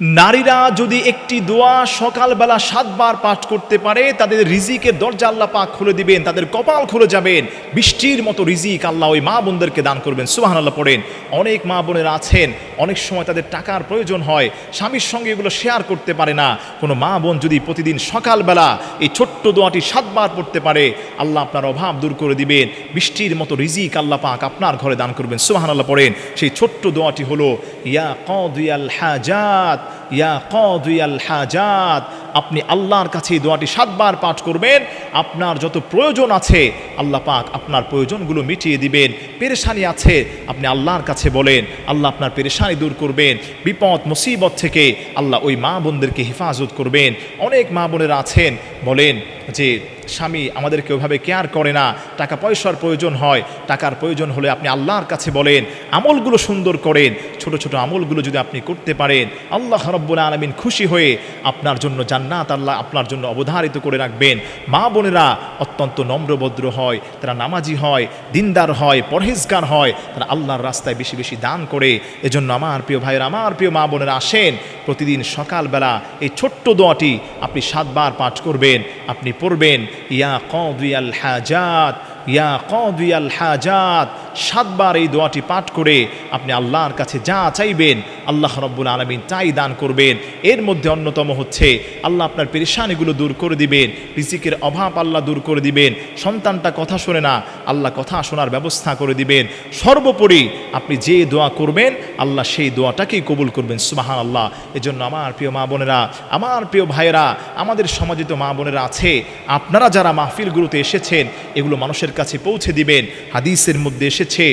নারীরা যদি একটি দোয়া সকালবেলা সাতবার পাঠ করতে পারে, তাদের রিজিকের দরজা আল্লাহ পাক খুলে দিবেন, তাদের কপাল খুলে যাবেন। বৃষ্টির মতো রিজিক আল্লাহ ওই মা বোনদেরকে দান করবেন। সুহান আল্লাহ পড়েন। অনেক মা বোনেরা আছেন অনেক সময় তাদের টাকার প্রয়োজন হয়, স্বামীর সঙ্গে এগুলো শেয়ার করতে পারে না। কোনো মা বোন যদি প্রতিদিন সকালবেলা এই ছোট্ট দোয়াটি সাতবার পড়তে পারে, আল্লাহ আপনার অভাব দূর করে দিবেন। বৃষ্টির মতো রিজিক আল্লাহ পাক আপনার ঘরে দান করবেন। সুবাহান আল্লাহ পড়েন, সেই ছোট্ট দোয়াটি হলো, ইয়া কদিয়াল হাজাত, ইয়া কদিয়াল হাজাত। আপনি আল্লাহর কাছে দোয়াটি সাতবার পাঠ করবেন, আপনার যত প্রয়োজন আছে, আল্লাহ পাক আপনার প্রয়োজনগুলো মিটিয়ে দিবেন। পেরেশানি আছে, আপনি আল্লাহর কাছে বলেন, আল্লাহ আপনার পেরেশানি দূর করবেন, বিপদ, মুসিবত থেকে আল্লাহ ওই মা বোনদেরকে হেফাজত করবেন। অনেক মা বোনেরা আছেন, বলেন যে স্বামী আমাদেরকে ওভাবে কেয়ার করে না, টাকা পয়সার প্রয়োজন হয়, টাকার প্রয়োজন হলে আপনি আল্লাহর কাছে বলেন, আমলগুলো সুন্দর করেন, ছোট ছোট আমলগুলো যদি আপনি করতে পারেন, আল্লাহ রব্বুল আলমিন খুশি হয়ে আপনার জন্য জান্নাত আল্লাহ আপনার জন্য অবধারিত করে রাখবেন। মা বোনেরা অত্যন্ত নম্রভদ্র হয়, তারা নামাজি হয়, দিনদার হয়, পরহেজগার হয়, তারা আল্লাহর রাস্তায় বেশি বেশি দান করে। এজন্য আমার প্রিয় ভাইয়ের, আমার প্রিয় মা বোনেরা আসেন, প্রতিদিন সকালবেলা এই ছোট্ট দোয়াটি আপনি সাতবার পাঠ করবেন, আপনি পড়বেন ইয়া কদিয়াল হাজাত ইয়া কদিয়াল হাজাত, সাতবার এই দোয়াটি পাঠ করে আপনি আল্লাহর কাছে যা চাইবেন, আল্লাহ রব্বুল আলমিন তাই দান করবেন। এর মধ্যে অন্যতম হচ্ছে, আল্লাহ আপনার পেরেশানিগুলো দূর করে দিবেন, রিজিকের অভাব আল্লাহ দূর করে দিবেন, সন্তানটা কথা শোনে না, আল্লাহ কথা শোনার ব্যবস্থা করে দিবেন। সর্বোপরি আপনি যে দোয়া করবেন, আল্লাহ সেই দোয়াটাকেই কবুল করবেন সুবাহান আল্লাহ এজন্য আমার প্রিয় মা বোনেরা, আমার প্রিয় ভাইয়েরা, আমাদের সমাজে তো মা বোনেরা আছে, আপনারা যারা মাহফিলগুলোতে এসেছেন, এগুলো মানুষের কাছে পৌঁছে দিবেন। হাদিসের মধ্যে এসেছে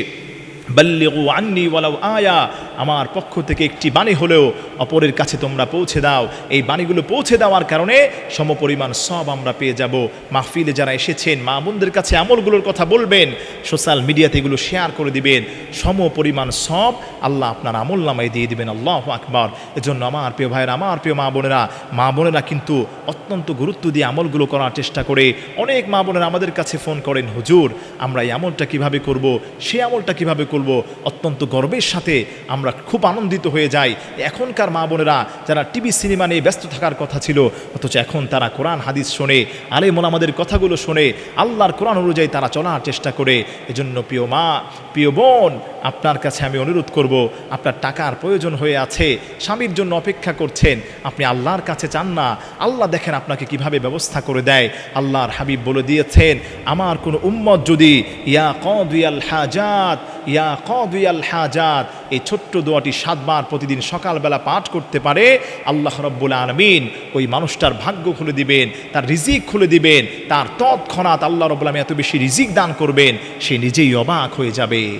বাল্লিগু আন্নি ওয়ালাউ আয়া। আমার পক্ষ থেকে একটি বাণী হলেও অপরের কাছে তোমরা পৌঁছে দাও। এই বাণীগুলো পৌঁছে দেওয়ার কারণে সমপরিমাণ সব আমরা পেয়ে যাব। মাহফিলে যারা এসেছেন মা বোনদের কাছে আমলগুলোর কথা বলবেন, সোশ্যাল মিডিয়াতে এগুলো শেয়ার করে দিবেন। সম পরিমাণ সব আল্লাহ আপনার আমল নামায় দিয়ে দিবেন। আল্লাহ আকবর। এজন্য আমার প্রিয় ভাইয়ের, আমার প্রিয় মা বোনেরা মা বোনেরা কিন্তু অত্যন্ত গুরুত্ব দিয়ে আমলগুলো করার চেষ্টা করে। অনেক মা বোনেরা আমাদের কাছে ফোন করেন, হুজুর, আমরা এই আমলটা কীভাবে করব? সে আমলটা কীভাবে করব? অত্যন্ত গর্বের সাথে আমরা খুব আনন্দিত হয়ে যাই। এখনকার মা বোনেরা যারা টিভি, সিনেমা নিয়ে ব্যস্ত থাকার কথা ছিল, অথচ এখন তারা কোরআন, হাদিস শোনে আলে মোলামাদের কথাগুলো শোনে, আল্লাহর কোরআন অনুযায়ী তারা চলার চেষ্টা করে। এজন্য প্রিয় মা, প্রিয় বোন আপনার কাছে আমি অনুরোধ করব, আপনার টাকার প্রয়োজন হয়ে আছে, স্বামীর জন্য অপেক্ষা করছেন, আপনি আল্লাহর কাছে চান না, আল্লাহ দেখেন আপনাকে কীভাবে ব্যবস্থা করে দেয়, আল্লাহর হাবিব বলে দিয়েছেন, আমার কোনো উম্মত যদি ইয়া কদিয়াল হাজাত, ইয়া কদিয়াল হাজাত, এই ছোট্ট দোয়াটি সাতবার প্রতিদিন সকালবেলা পাঠ করতে পারে, আল্লাহ রব্বুল আলমিন ওই মানুষটার ভাগ্য খুলে দিবেন, তার রিজিক খুলে দিবেন, তার তৎক্ষণাৎ আল্লাহ রব্বুল আলমী এত বেশি রিজিক দান করবেন, সে নিজেই অবাক হয়ে যাবে।